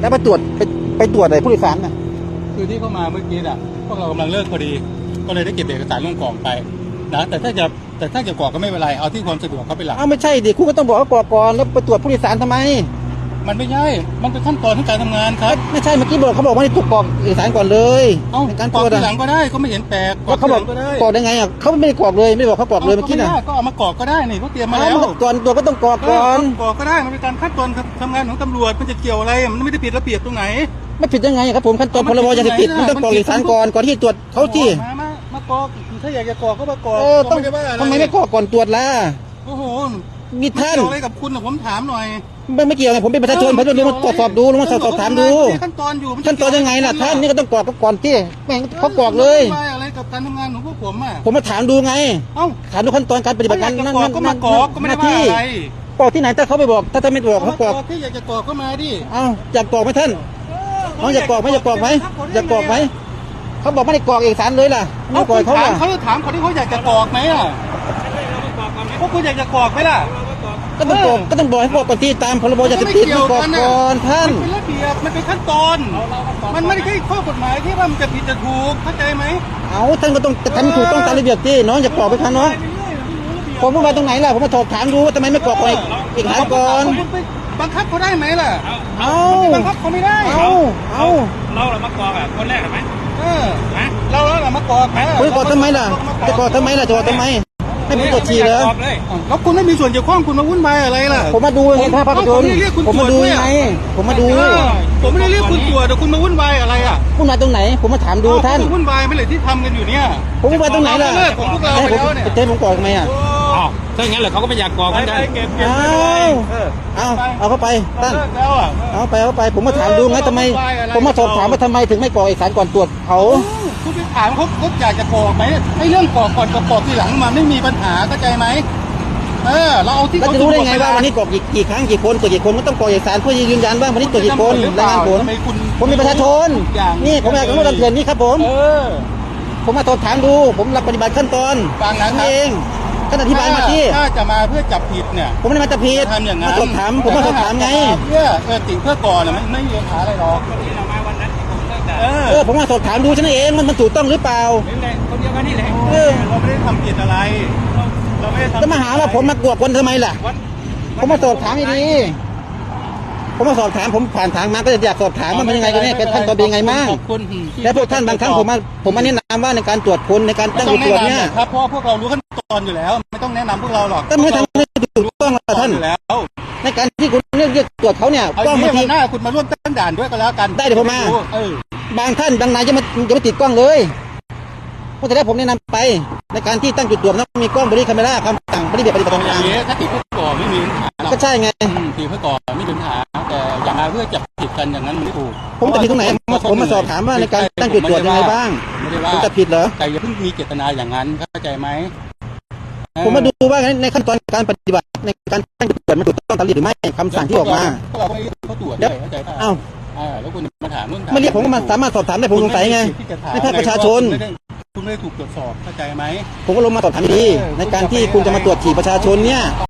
แล้วไปตรวจไปไปตรวจอะไรผู้โดยสารน่ะคือที่เข้ามาเมื่อกี้อะพวกเรากำลังเลิกพอดี ก็เลยได้เก็บเอกสารลงกล่องไปนะแต่ถ้าจะแต่ถ้าจะกรอกก็ไม่เป็นไรเอาที่ความสะดวกเขาเป็นหลักเอ้าไม่ใช่ดิคุณก็ต้องบอกว่ากรอกก่อนแล้วไปตรวจผู้โดยสารทำไม มันไม่ใช่ มันเป็นขั้นตอนของการทำงานครับ ไม่ใช่เมื่อกี้บอกเขาบอกว่าให้ตรวจกรอกเอกสารก่อนเลยเอ้าในการกตรรอวกจทีอะหลังก็ได้ก็ไม่เห็นแปลกแล้วเขาบอกทีหลังก็ได้กรอกได้ไงอะเขาไม่ได้กรอกเลยไม่ได้บอกเขากรอกเลยเมื่อกี้น่ะาก็เอามากรอกก็ได้นี่เขาเตรียมมาเอ้าแล้วมันก่อนตัวก็ต้องกรอกก่อนเกรอกก็ได้มันเป็นการขั้นตอนทำงานของตำรวจมันจะเกี่ยวอะไรมันไม่ได้ผิดระเบียบตรงไหน ไม่ผิดยังไงครับผมขั้นตอนเอาพมันรบยาเสพติดผิมันดต้องกรอกมันผิเอดกสารก่อนก่อนที่ตรวจเขาที่มามามากรอกถ้าอยากจะกรอกก็มากรอกเออต้องก็ไม่ได้ว่าอะไรทำไมไม่กรอกก่อนตรวจล่ะโอ้โห มีไม่ท่านเกี่ยวอะไรกับคุณหรอกผมถามหน่อยไม่ไม่เกี่ยวไงผมเป็นประชาชนผมจะลงมาตรวจสอบดูลงมาสอบสอบถามดูขั้นตอนอยู่มัขั้นตอนยังไงล่ะท่านนี่ก็ต้องกรอกก่อนที่แม่งเขากรอกเลยไม่อะไรกับการทำงานของพวกผมอะผมมาถามดูไงเอ้าถามดูขั้นตอนการปฏิบัติงานถ้นั่นอยนั่กนจะกรอกก็นั่มานกรอกก็ไม่ได้ว่าอะไรกรอกที่ไหนถ้าเขาไม่บอก ถ้าท่านไม่บอกเขากรอกที่อยากจะกรอกก็มาดิเอ้าอยากกรอกไหมท่านน้องอยากกรอกไหมอยากกรอกไหมอยากกรอกไหมเขาบอกไม่ได้กรอกเอกสารเลยล่ะไม่เอากรอกเขาถามล่ะเขาถามคนที่เขาอยากจะกรอกไหมอะ พวกคุณอยากจะกรอกไหมล่ะก็ต้องกรอกก็ต้องบอกให้กรอกก่อนที่ตามพรบยาเสพติดต้องกรอกก่อนท่านมันเป็นระเบียบมันเป็นขั้นตอน มันไม่ได้ใช่ข้อกฎหมายที่ว่ามันจะผิดจะถูกเข้าใจไหมเอาท่านก็ต้องทำถูกต้องตามระเบียบที่น้องอยากกรอกไปครับน้องผมพูดมาตรงไหนล่ะผมมาสอบถามดูว่าทำไมไม่กรอกก่อนเอกสารก่อนคุณไปบังคับเขาได้ไหมล่ะเอาบังคับเขาไม่ได้เอาเอาเราเรามากรอกอะคนแรกเห็นไหมเออนะเราแล้วเรามากรอกนะคุณจะกรอกทำไมล่ะจะกรอกทำไมล่ะจะกรอกทำไม ให้ผมตรวจฉี่เหรอกรอกเลยแล้วคุณไม่มีส่วนเกี่ยวข้องคุณมาวุ่นวายอะไรล่ะผมมาดูไงท่าภาพยนตร์ผมไม่ได้เรียกคุณผมมาตรดูวจด้วยไงอะผมมาดูเออผมไม่ได้เรียกคุณตรวจแต่คุณมาวุ่นวายอะไรอะคุณมาตรงไหน ผมมาถามดูท่านคุณวุ่นวายไม่เลยที่ทำกันอยู่เนี่ยผมมาตรงไหนล่ะเลิกของพวกเราให้ไปผมแล้วเนี่ยเทผมกรอกทำไมอะ อ้าวถ้าอย่างนั้นเหรอเขาก็ไม่อยากกรอกเหมือนกันเก็บเก็บเอาไปเลยเออเอาเอาเข้าไปท่านเลิกแล้วอะ เอาไปเอาไปผมมาถามดูไงทำไมวุ่นวายอะไร ผมมาสอบถามว่าทำไมถึงไม่กรอกเอกสารก่อนตรวจเขา คุณไปถามเขาเขาอยากจะกรอกไหมไอ้เรื่องกรอกก่อนกับกรอกทีหลังมันไม่มีปัญหาเข้าใจไหมเออ เราเอาที่แล้วเขาจะรู้ได้ไงสะดว่าปวันนี้กรอกกี่กี่ครั้งกี่คนตรวจกี่คนก็ต้องกรอกเอกสารเพื่อยืนยันว่าวันนี้ตรวจกี่คนรายงานผลทำไมคุณผมเป็นประชาชนอย่างนี่ผมอยากรู้ตำเถื่อนนี่ครับผม เออ ผมมาสอบถามดู ผมรับปฏิบัติขั้นตอนฟังนะครับ นี่เอง ท่านอธิบายมาที่ถ้าจะมาเพื่อจับผิดเนี่ย ผมไม่ได้มาจับผิดทำอย่างนั้นมาสอบถามผมมาสอบถามไง เพื่อเออติ่งเพื่อก่อนน่ะมันไม่มีปัญหาอะไรหรอกที่เรามาวันนั้นที่ผมเลิกแต่เออเออผมมาสอบถามดูฉันเองมันมันถูกต้องหรือเปล่านี่แหละคนเดียวกันนี่แหละเออเราไม่ได้ทำผิดอะไรเราไม่ได้ทำจะมาหาว่าผมมากวกคนทำไมล่ะวันผมมาสอบถามดีๆ ผมมาสอบถามผมผ่านทางมาก็อยากสอบถามว่ามันยังไงกันแน่เป็นขั้นตอนเป็นยังไงมั่งขอบคุณที่และพวกท่านบางครั้งผมมาผมมาแนะนำว่าในการตรวจคนในการไม่ตั้งต้อจุงดตรวจแนะนำเนี่ยหรอกครับเพราะว่าพวกเรารู้ขั้นตอนอยู่แล้ว ไม่ต้องแนะนำพวกเราหรอกก็ไม่ทำให้ถูกต้องล่ะท่าน อยู่แล้วในการที่คุณเรียกเรียกตรวจเขาเนี่ยเอากล้องที่บางทีวันหน้าคุณมาร่วมตั้งด่านด้วยก็แล้วกันได้เดี๋ยวผมมา เออบางท่านบางนายจะมาจะมาติดกล้องเลยเพราะแต่แรกผมแนะนำไป ในการที่ตั้งจุดตรวจต้องมีกล้องบริคาเมราคำสั่งปฏิบัติปฏิบัติอย่าต่างงนี้ถ้าติดเพื่อก่อนไม่มีปัญหาหรอกๆก็ใช่ไง อืมติดเพื่อก่อนไม่มีปัญหาแต่อย่า มาเพื่อจับผิดกันอย่างนั้นมันไม่ถูกผมจะผิดตรงไหนผมผมมาสอบถามว่าในการตั้งจุดตรวจยังไงบ้างไม่ได้ว่าผมจะผิดเหรอแต่อย่าเพิ่งมีเจตนาอย่างนั้นเข้าใจไหมผมมาดูว่าในขั้นตอนการปฏิบัติในการตั้งจุดตรวจมันถูกต้องตามระเบียบหรือไม่คำสั่งที่ออกมาพวกเราไม่เรียกเขาตรวจด้วยเข้าใจป่ะอ้าวอ่าแล้วคุณมาถามนู่นถามไม่เรียกผมก็มาสามารถสอบถามได้ผมสงสัยไงที่จะถามให้ภาคประชาชนคุณไม่ได้คุณไม่ได้ถูกตรวจสอบเข้าใจไหมผมก็ลงมาสอบถามดีในการที่คุณจะมาตรวจฉี่ประชาชนเนี่ย